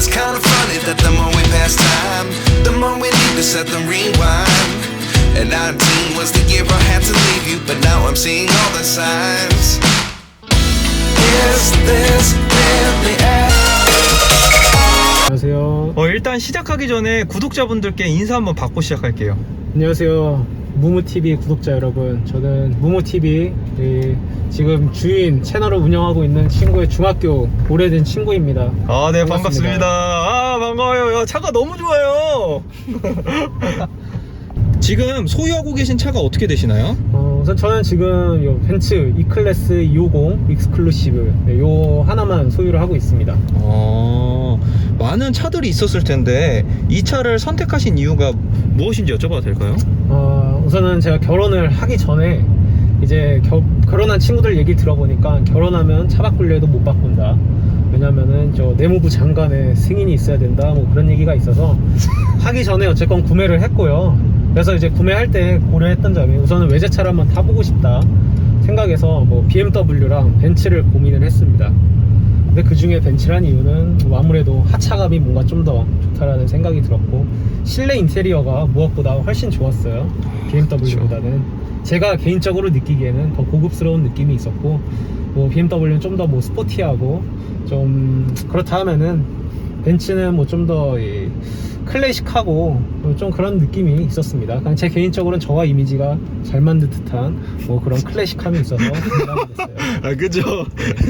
It's kinda funny that the more we pass time, the more we need to set the rewind. And 19 was the year I had to leave you, but now I'm seeing all the signs. Is this really? 일단 시작하기 전에 구독자분들께 인사 한번 받고 시작할게요. 안녕하세요. 무무TV 구독자 여러분. 저는 무무TV 지금 주인 채널을 운영하고 있는 친구의 중학교 오래된 친구입니다. 아, 네, 반갑습니다. 반갑습니다. 아, 반가워요. 야, 차가 너무 좋아요. 지금 소유하고 계신 차가 어떻게 되시나요? 어, 우선 저는 지금 요 벤츠 E클래스 250 익스클루시브 네, 요 하나만 소유를 하고 있습니다. 어, 많은 차들이 있었을 텐데 이 차를 선택하신 이유가 무엇인지 여쭤봐도 될까요? 어, 우선은 제가 결혼을 하기 전에 이제 겨- 결혼한 친구들 얘기 들어보니까 결혼하면 차 바꿀려 해도 못 바꾼다. 왜냐면은 저 내무부 장관의 승인이 있어야 된다. 뭐 그런 얘기가 있어서 하기 전에 어쨌건 구매를 했고요. 그래서 이제 구매할 때 고려했던 점이 우선은 외제차를 한번 타보고 싶다 생각해서 뭐 BMW랑 벤츠를 고민을 했습니다. 근데 그 중에 벤츠란 이유는 뭐 아무래도 하차감이 뭔가 좀 더 좋다라는 생각이 들었고 실내 인테리어가 무엇보다 훨씬 좋았어요 BMW보다는 제가 개인적으로 느끼기에는 더 고급스러운 느낌이 있었고 뭐 BMW는 좀 더 뭐 스포티하고 좀 그렇다 하면은 벤츠는 뭐 좀더 클래식하고 좀 그런 느낌이 있었습니다. 그냥 제 개인적으로는 저와 이미지가 잘 맞는 듯한 뭐 그런 클래식함이 있어서 구매하게 됐어요. 아, 그죠.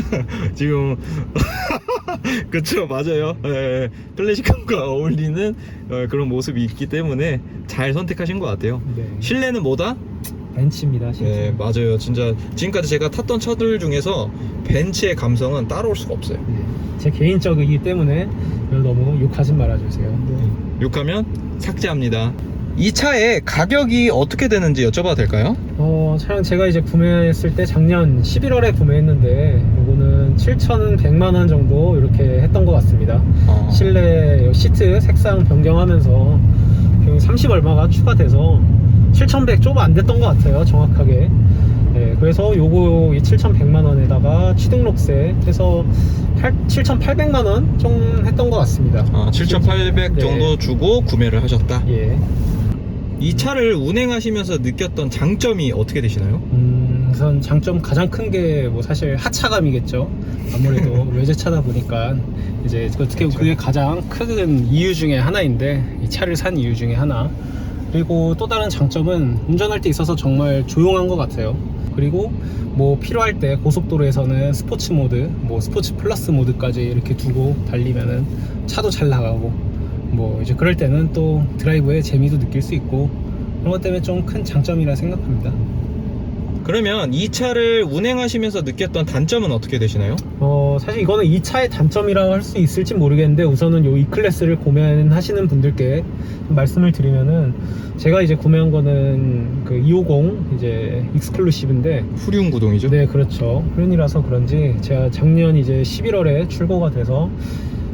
지금 그쵸, 맞아요. 예, 클래식함과 어울리는 어, 그런 모습이 있기 때문에 잘 선택하신 것 같아요. 네. 실내는 뭐다? 벤츠입니다. 진짜. 네, 맞아요. 진짜 지금까지 제가 탔던 차들 중에서 벤츠의 감성은 따라올 수가 없어요. 네. 제 개인적이기 때문에 너무 욕하진 말아주세요. 욕하면 삭제합니다. 이 차의 가격이 어떻게 되는지 여쭤봐도 될까요? 어, 차량 제가 이제 구매했을 때 작년 11월에 구매했는데 이거는 7,100만 원 정도 이렇게 했던 것 같습니다. 어, 실내 시트 색상 변경하면서 30 얼마가 추가돼서 7,100 조금 안 됐던 것 같아요, 정확하게. 네, 그래서 요거 7,100만 원에다가 취등록세 해서 7,800만 원 좀 했던 것 같습니다. 아, 7,800 네. 정도 주고 구매를 하셨다. 예. 이 차를 운행하시면서 느꼈던 장점이 어떻게 되시나요? 음, 우선 장점 가장 큰 게 뭐 사실 하차감이겠죠. 아무래도 외제차다 보니까 이제 어떻게 그게 가장 큰 이유 중에 하나인데 이 차를 산 이유 중에 하나. 그리고 또 다른 장점은 운전할 때 있어서 정말 조용한 것 같아요. 그리고 뭐 필요할 때 고속도로에서는 스포츠 모드, 뭐 스포츠 플러스 모드까지 이렇게 두고 달리면은 차도 잘 나가고 뭐 이제 그럴 때는 또 드라이브의 재미도 느낄 수 있고 그런 것 때문에 좀 큰 장점이라 생각합니다. 그러면 이 차를 운행하시면서 느꼈던 단점은 어떻게 되시나요? 어, 사실 이거는 이 차의 단점이라고 할 수 있을지 모르겠는데 우선은 요 E클래스를 구매하시는 분들께 좀 말씀을 드리면은 제가 이제 구매한 거는 그 250 이제 익스클루시브인데 후륜 구동이죠? 네 그렇죠 흐른이라서 그런지 제가 작년 이제 11월에 출고가 돼서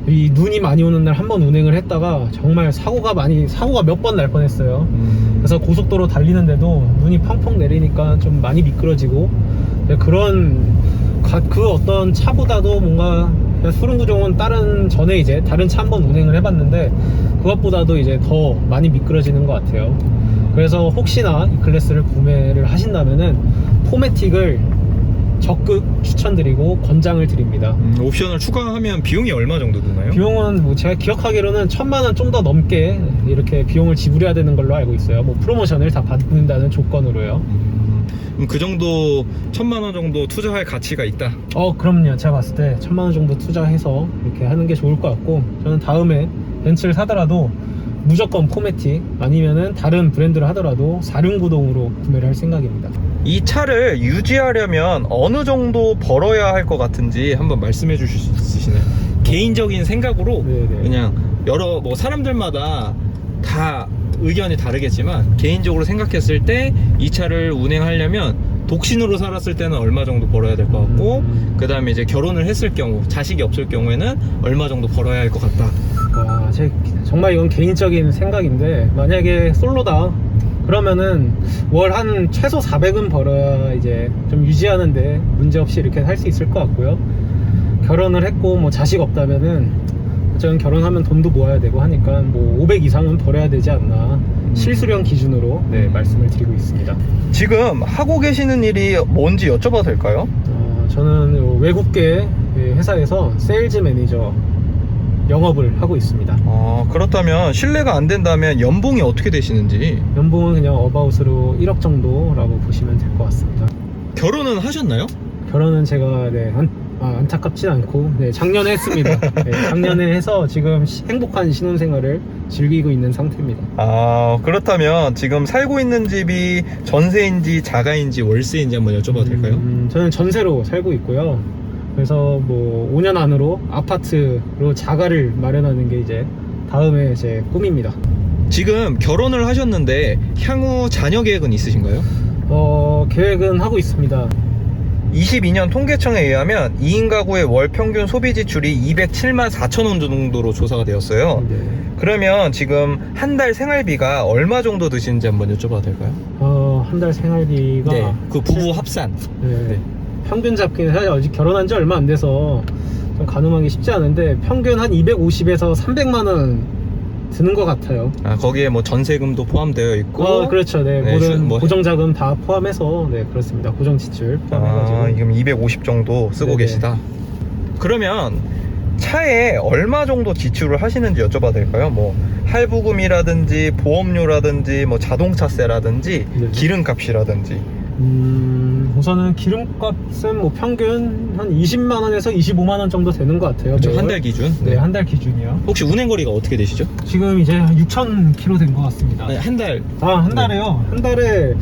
이 눈이 많이 오는 날 한 번 운행을 했다가 정말 사고가 많이 사고가 몇 번 날 뻔했어요 음, 그래서 고속도로 달리는데도 눈이 펑펑 내리니까 좀 많이 미끄러지고 네, 그런 가- 그 어떤 차보다도 뭔가 수릉구종은 다른 전에 이제 다른 차 한 번 운행을 해봤는데 그것보다도 이제 더 많이 미끄러지는 것 같아요. 그래서 혹시나 이 클래스를 구매를 하신다면은 포매틱을 적극 추천드리고 권장을 드립니다. 음, 옵션을 추가하면 비용이 얼마 정도 드나요? 비용은 뭐 제가 기억하기로는 천만 원 좀 더 넘게 이렇게 비용을 지불해야 되는 걸로 알고 있어요. 뭐 프로모션을 다 받는다는 조건으로요. 음, 그럼 그 정도 천만 원 정도 투자할 가치가 있다. 어 그럼요 제가 봤을 때 천만 원 정도 투자해서 이렇게 하는 게 좋을 것 같고 저는 다음에 벤츠를 사더라도 무조건 포매틱 아니면은 다른 브랜드를 하더라도 사륜구동으로 구매를 할 생각입니다 이 차를 유지하려면 어느 정도 벌어야 할 것 같은지 한번 말씀해 주실 수 있으시나요? 개인적인 생각으로 네네. 그냥 여러 뭐 사람들마다 다 의견이 다르겠지만 개인적으로 생각했을 때 이 차를 운행하려면 독신으로 살았을 때는 얼마 정도 벌어야 될 것 같고 음. 그 다음에 이제 결혼을 했을 경우 자식이 없을 경우에는 얼마 정도 벌어야 할 것 같다 와, 제, 정말 이건 개인적인 생각인데 만약에 솔로다 그러면은 월 한 최소 400은 벌어야 이제 좀 유지하는데 문제 없이 이렇게 할 수 있을 것 같고요. 결혼을 했고 뭐 자식 없다면은 어쨌든 결혼하면 돈도 모아야 되고 하니까 뭐 500 이상은 벌어야 되지 않나 실수령 기준으로 네, 말씀을 드리고 있습니다. 지금 하고 계시는 일이 뭔지 여쭤봐도 될까요? 어, 저는 요 외국계 회사에서 세일즈 매니저 영업을 하고 있습니다. 아, 그렇다면 실례가 안 된다면 연봉이 어떻게 되시는지 연봉은 그냥 어바웃으로 1억 정도라고 보시면 될 것 같습니다. 결혼은 하셨나요? 결혼은 제가 네, 안, 아, 안타깝진 않고 네, 작년에 했습니다. 네, 작년에 해서 지금 시- 행복한 신혼생활을 즐기고 있는 상태입니다. 아, 그렇다면 지금 살고 있는 집이 전세인지 자가인지 월세인지 한번 여쭤봐도 될까요? 음, 저는 전세로 살고 있고요. 그래서 뭐 5년 안으로 아파트로 자가를 마련하는 게 이제 다음에 제 꿈입니다. 지금 결혼을 하셨는데 향후 자녀 계획은 있으신가요? 어, 계획은 하고 있습니다. 22년 통계청에 의하면 2인 가구의 월 평균 소비 지출이 207만 4천 원 정도로 조사가 되었어요. 네. 그러면 지금 한 달 생활비가 얼마 정도 드시는지 한번 여쭤봐도 될까요? 어, 한 달 생활비가 그 부부 합산. 네. 평균 잡기는 사실 아직 결혼한 지 얼마 안 돼서 좀 가늠하기 쉽지 않은데 평균 한 250에서 300만 원 드는 것 같아요. 아, 거기에 뭐 전세금도 포함되어 있고. 어, 그렇죠. 네, 네, 모든 주- 뭐 고정 자금 다 포함해서 네 그렇습니다. 고정 지출 포함해가지고 아, 지금 250 정도 쓰고 네네. 계시다. 그러면 차에 얼마 정도 지출을 하시는지 여쭤봐도 될까요? 뭐 할부금이라든지 보험료라든지 뭐 자동차세라든지 네네. 기름값이라든지. 음, 우선은 기름값은 뭐 평균 한 20만 원에서 25만 원 정도 되는 것 같아요. 매월. 한 달 기준. 네, 한 달 기준이요. 혹시 운행 거리가 어떻게 되시죠? 지금 이제 6천 킬로 된것 같습니다. 한 달. 아, 한 달에요. 한 달에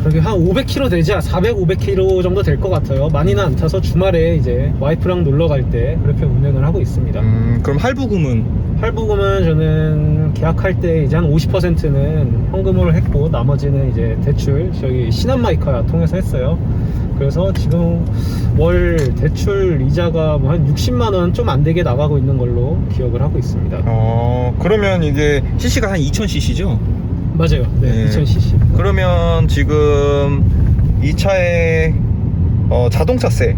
그렇게 한 500km 되지, 400, 500km 정도 될 것 같아요. 많이는 안 타서 주말에 이제 와이프랑 놀러 갈 때 그렇게 운행을 하고 있습니다. 음, 그럼 할부금은 할부금은 저는 계약할 때 이제 한 50%는 현금으로 했고 나머지는 이제 대출 저기 신한마이카 통해서 했어요. 그래서 지금 월 대출 이자가 뭐 한 60만 원 좀 안 되게 나가고 있는 걸로 기억을 하고 있습니다. 어, 그러면 이게 CC가 한 2000cc죠? 맞아요. 네, 네. 2000cc. 그러면 지금 이 차의 어, 자동차세는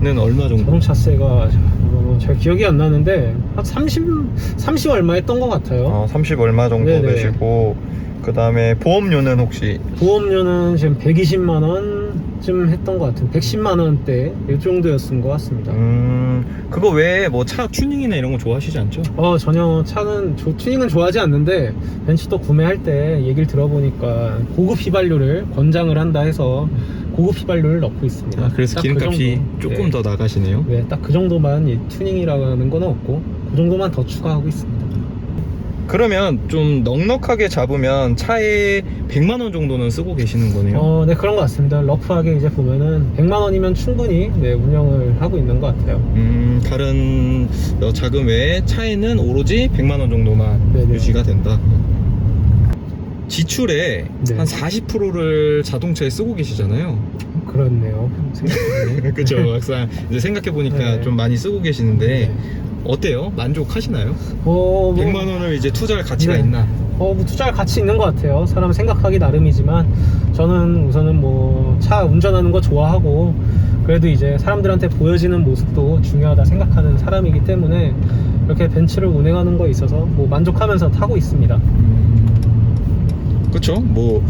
네. 얼마 정도? 자동차세가 어, 잘 기억이 안 나는데 한 30, 30 얼마 했던 것 같아요. 어, 30 얼마 정도 네네. 되시고 그 다음에 보험료는 혹시 보험료는 지금 120만 원쯤 했던 것 같은 110만 원대 이 정도였던 것 같습니다. 음 그거 외에 뭐 차 튜닝이나 이런 거 좋아하시지 않죠? 어 전혀 차는 조- 튜닝은 좋아하지 않는데 벤츠도 구매할 때 얘기를 들어보니까 고급 휘발유를 권장을 한다 해서 고급 휘발유를 넣고 있습니다. 아, 그래서 딱그 기름값이 정도. 조금 네. 더 나가시네요. 네, 딱 그 정도만 이 튜닝이라는 건 없고 그 정도만 더 추가하고 있습니다. 그러면 좀 넉넉하게 잡으면 차에 100만 원 정도는 쓰고 계시는 거네요. 어, 네 그런 것 같습니다. 러프하게 이제 보면은 100만 원이면 충분히 네, 운영을 하고 있는 것 같아요. 음 다른 어, 자금 외에 차에는 오로지 100만 원 정도만 네네. 유지가 된다. 지출의 네. 한 40%를 자동차에 쓰고 계시잖아요. 그렇네요. 생각해보니. 그렇죠. 막상 이제 생각해 보니까 네. 좀 많이 쓰고 계시는데 네. 어때요? 만족하시나요? 어, 뭐, 100만 원을 이제 투자할 가치가 네. 있나? 어, 뭐 투자할 가치 있는 것 같아요. 사람 생각하기 나름이지만 저는 우선은 뭐 차 운전하는 거 좋아하고 그래도 이제 사람들한테 보여지는 모습도 중요하다 생각하는 사람이기 때문에 이렇게 벤츠를 운행하는 거에 있어서 뭐 만족하면서 타고 있습니다. 그렇죠. 뭐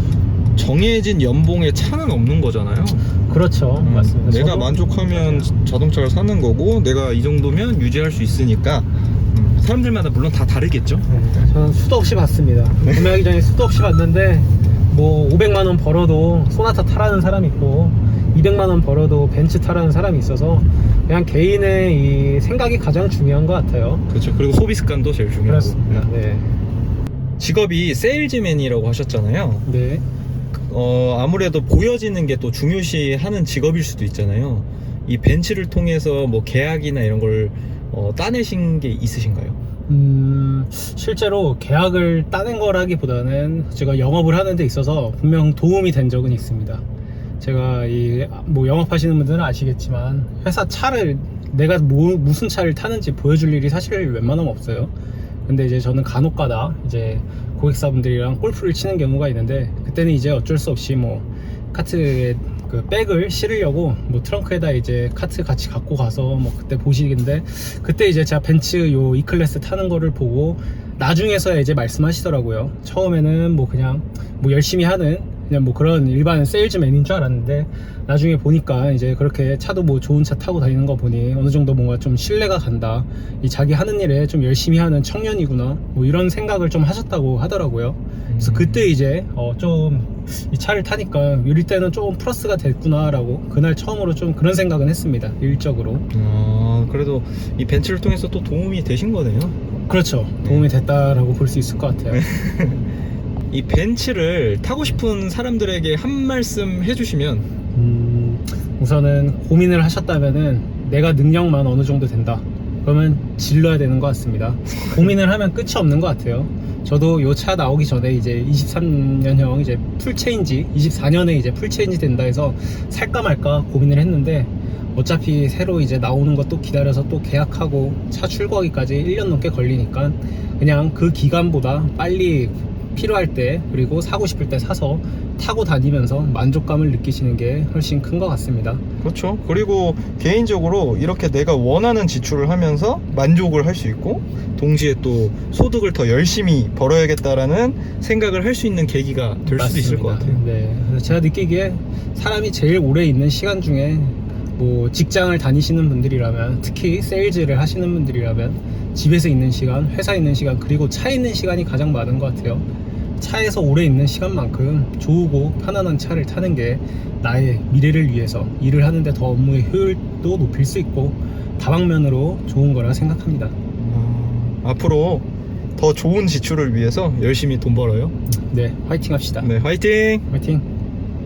정해진 연봉에 차는 없는 거잖아요. 그렇죠. 음, 맞습니다. 내가 만족하면 자동차를 사는 거고 내가 이 정도면 유지할 수 있으니까 음, 사람들마다 물론 다 다르겠죠. 네, 저는 수도 없이 봤습니다. 구매하기 전에 수도 없이 봤는데 뭐 500만 원 벌어도 소나타 타라는 사람이 있고 200만 원 벌어도 벤츠 타라는 사람이 있어서 그냥 개인의 이 생각이 가장 중요한 것 같아요. 그렇죠. 그리고 소비 습관도 제일 중요하고. 그렇습니다. 네. 직업이 세일즈맨이라고 하셨잖아요. 네. 어, 아무래도 보여지는 게 또 중요시 하는 직업일 수도 있잖아요. 이 벤츠를 통해서 뭐 계약이나 이런 걸 어, 따내신 게 있으신가요? 음, 실제로 계약을 따낸 거라기보다는 제가 영업을 하는 데 있어서 분명 도움이 된 적은 있습니다. 제가 이 뭐 영업하시는 분들은 아시겠지만 회사 차를 내가 뭐, 무슨 차를 타는지 보여줄 일이 사실 웬만하면 없어요. 근데 이제 저는 간혹가다 이제 고객사분들이랑 골프를 치는 경우가 있는데 그때는 이제 어쩔 수 없이 뭐 카트에 그 백을 실으려고 뭐 트렁크에다 이제 카트 같이 갖고 가서 뭐 그때 보시는데 그때 이제 제가 벤츠 요 E 클래스 타는 거를 보고 나중에서야 이제 말씀하시더라고요. 처음에는 뭐 그냥 뭐 열심히 하는 그냥 뭐 그런 일반 세일즈맨인 줄 알았는데 나중에 보니까 이제 그렇게 차도 뭐 좋은 차 타고 다니는 거 보니 어느 정도 뭔가 좀 신뢰가 간다. 이 자기 하는 일에 좀 열심히 하는 청년이구나. 뭐 이런 생각을 좀 하셨다고 하더라고요. 그래서 그때 이제 어 좀 이 차를 타니까 우리 때는 좀 플러스가 됐구나라고 그날 처음으로 좀 그런 생각은 했습니다. 일적으로. 아, 그래도 이 벤츠를 통해서 또 도움이 되신 거네요. 그렇죠. 도움이 됐다라고 볼 수 있을 것 같아요. 이 벤츠를 타고 싶은 사람들에게 한 말씀 해주시면 음, 우선은 고민을 하셨다면은 내가 능력만 어느 정도 된다. 그러면 질러야 되는 것 같습니다. 고민을 하면 끝이 없는 것 같아요. 저도 요 차 나오기 전에 이제 23년형 이제 풀 체인지, 24년에 이제 풀 체인지 된다 해서 살까 말까 고민을 했는데 어차피 새로 이제 나오는 것도 기다려서 또 계약하고 차 출고하기까지 1년 넘게 걸리니까 그냥 그 기간보다 빨리 필요할 때 그리고 사고 싶을 때 사서 타고 다니면서 만족감을 느끼시는 게 훨씬 큰 것 같습니다. 그렇죠. 그리고 개인적으로 이렇게 내가 원하는 지출을 하면서 만족을 할 수 있고 동시에 또 소득을 더 열심히 벌어야겠다라는 생각을 할 수 있는 계기가 될 수도 있을 것 맞습니다. 같아요. 네. 제가 느끼기에 사람이 제일 오래 있는 시간 중에 뭐 직장을 다니시는 분들이라면 특히 세일즈를 하시는 분들이라면 집에서 있는 시간, 회사에 있는 시간, 그리고 차에 있는 시간이 가장 많은 것 같아요. 차에서 오래 있는 시간만큼 좋고 편안한 차를 타는 게 나의 미래를 위해서 일을 하는데 더 업무의 효율도 높일 수 있고 다방면으로 좋은 거라 생각합니다. 아, 앞으로 더 좋은 지출을 위해서 열심히 돈 벌어요. 네, 화이팅 합시다. 네, 화이팅! 화이팅!